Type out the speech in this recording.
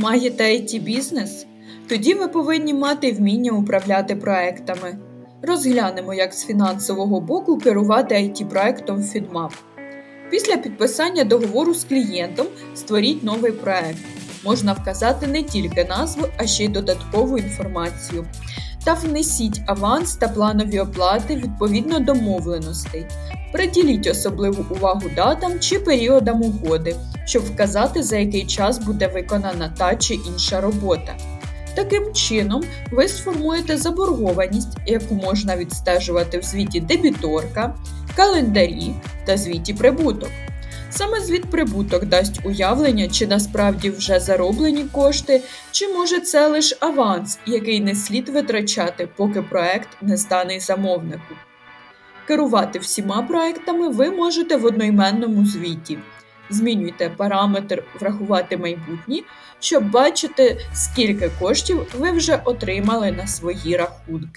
Маєте it бізнес? Тоді ви повинні мати вміння управляти проектами. Розглянемо, як з фінансового боку керувати it проектом FIDMAP. Після підписання договору з клієнтом створіть новий проект. Можна вказати не тільки назву, а ще й додаткову інформацію. Та внесіть аванс та планові оплати відповідно домовленостей. Приділіть особливу увагу датам чи періодам угоди, щоб вказати, за який час буде виконана та чи інша робота. Таким чином, ви сформуєте заборгованість, яку можна відстежувати в звіті дебіторка, календарі та звіті прибуток. Саме звіт прибуток дасть уявлення, чи насправді вже зароблені кошти, чи може це лише аванс, який не слід витрачати, поки проект не зданий замовнику. Керувати всіма проектами ви можете в одноіменному звіті. Змінюйте параметр Врахувати майбутнє, щоб бачити, скільки коштів ви вже отримали на свої рахунки.